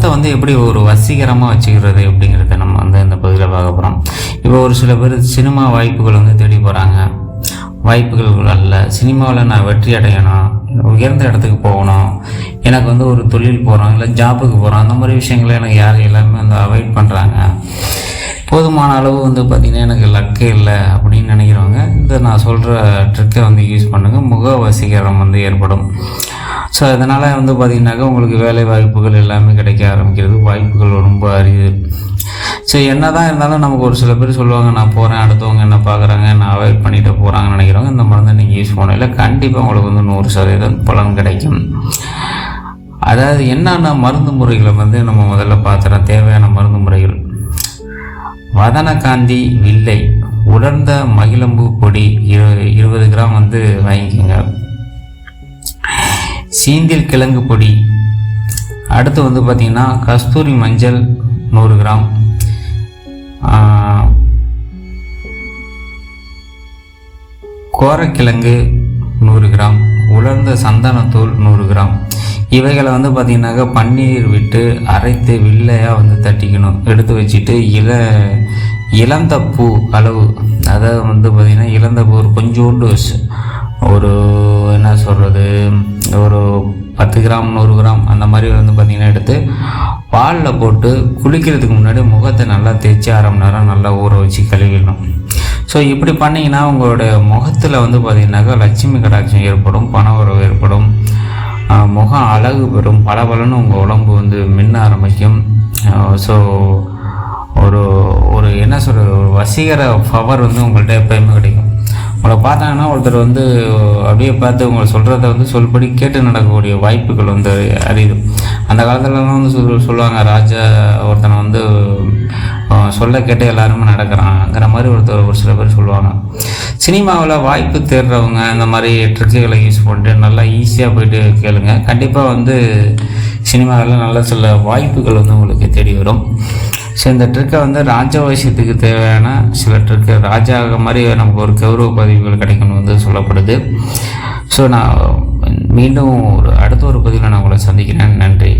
எப்படி ஒரு வசீகரமாக வச்சுக்கிறது அப்படிங்கிறத நம்ம வந்து இந்த பகுதியில் பார்க்க போகிறோம் இப்போ ஒரு சில பேர் சினிமா வாய்ப்புகள் வந்து தேடி போகிறாங்க வாய்ப்புகள் அல்ல. சினிமாவில் நான் வெற்றி அடையணும். உயர்ந்த இடத்துக்கு போகணும். எனக்கு வந்து ஒரு தொழில் போகிறோம் இல்லை ஜாப்புக்கு போகிறோம் அந்த மாதிரி விஷயங்களை எனக்கு யார் எல்லாமே வந்து அவாய்ட் பண்ணுறாங்க போதுமான அளவு வந்து பார்த்திங்கன்னா எனக்கு லக்கு இல்லை அப்படின்னு நினைக்கிறவங்க இந்த நான் சொல்கிற ட்ரிக்கை வந்து யூஸ் பண்ணுங்கள் முக வசீகரம் வந்து ஏற்படும். ஸோ அதனால் வந்து பார்த்திங்கனாக்கா உங்களுக்கு வேலை வாய்ப்புகள் எல்லாமே கிடைக்க ஆரம்பிக்கிறது. வாய்ப்புகள் ரொம்ப அரியுது ஸோ என்ன தான் இருந்தாலும் நமக்கு ஒரு சில பேர் சொல்லுவாங்க நான் போகிறேன் அடுத்தவங்க என்ன பார்க்குறாங்க நான் அவாய்ட் பண்ணிட்டு போகிறாங்கன்னு நினைக்கிறவங்க இந்த மருந்தை நீங்கள் யூஸ் பண்ணல கண்டிப்பாக உங்களுக்கு வந்து நூறு சதவீதம் பலன் கிடைக்கும். அதாவது என்னென்ன மருந்து முறைகளை வந்து நம்ம முதல்ல பார்த்துறோம் தேவையான மருந்து முறைகள்? வதனகாந்தி வில்லை. உலர்ந்த மகிழம்பு பொடி இரு இருபது கிராம் வந்து வாங்கிக்கோங்க. சீந்தில் கிழங்கு பொடி. அடுத்து வந்து பார்த்திங்கன்னா கஸ்தூரி மஞ்சள் நூறு கிராம். கோரக்கிழங்கு நூறு கிராம். உலர்ந்த சந்தனத்தூள் நூறு கிராம். இவைகளை வந்து பார்த்திங்கனாக்கா பன்னீர் விட்டு அரைத்து வில்லையாக வந்து தட்டிக்கணும். எடுத்து வச்சுட்டு இல இளந்தப்பூ அளவு. அதை வந்து பார்த்திங்கன்னா இளந்தப்பூ ஒரு கொஞ்சோண்டு ஒரு ஒரு பத்து கிராம் நூறு கிராம் அந்த மாதிரி வந்து பார்த்திங்கன்னா எடுத்து பாலில் போட்டு குளிக்கிறதுக்கு முன்னாடி முகத்தை நல்லா தேய்ச்சி அரை மணி நேரம் நல்லா ஊற வச்சு கழுவிடணும். ஸோ இப்படி பண்ணிங்கன்னா உங்களோட முகத்தில் வந்து பார்த்திங்கனாக்கா லட்சுமி கடாட்சம் ஏற்படும் பண உறவு ஏற்படும் முகம் அழகு பெறும் பளபளன்னு உங்கள் உடம்பு வந்து மின்ன ஆரம்பிக்கும். ஸோ ஒரு ஒரு என்ன சொல்கிறது ஒரு வசீகர பவர் வந்து உங்கள்கிட்ட எப்பயுமே கிடைக்கும். உங்களை பார்த்தாங்கன்னா ஒருத்தர் வந்து அப்படியே பார்த்து உங்களை சொல்கிறத வந்து சொல்படி கேட்டு நடக்கக்கூடிய வாய்ப்புகள் வந்து அறியுது அந்த காலத்துலலாம் வந்து சொல் சொல்லுவாங்க ராஜா ஒருத்தனை வந்து சொல்ல கேட்டு எல்லாருமே நடக்கிறாங்கிற மாதிரி ஒருத்தர் ஒரு சில பேர் சொல்லுவாங்க. சினிமாவில் வாய்ப்பு தேடுறவங்க இந்த மாதிரி ட்ரிக்குகளை யூஸ் பண்ணிட்டு நல்லா ஈஸியாக போயிட்டு கேளுங்க. கண்டிப்பாக வந்து சினிமாவில் நல்ல சில வாய்ப்புகள் வந்து உங்களுக்கு தேடி வரும். ஸோ இந்த ட்ரிக்கை வந்து ராஜவசியத்துக்கு தேவையான சில ட்ரிக்கு ராஜா மாதிரி நமக்கு ஒரு கௌரவ பதவிகள் கிடைக்கணும் வந்து சொல்லப்படுது. ஸோ நான் மீண்டும் ஒரு அடுத்த ஒரு பதிவில் நான் உங்களை சந்திக்கிறேன். நன்றி.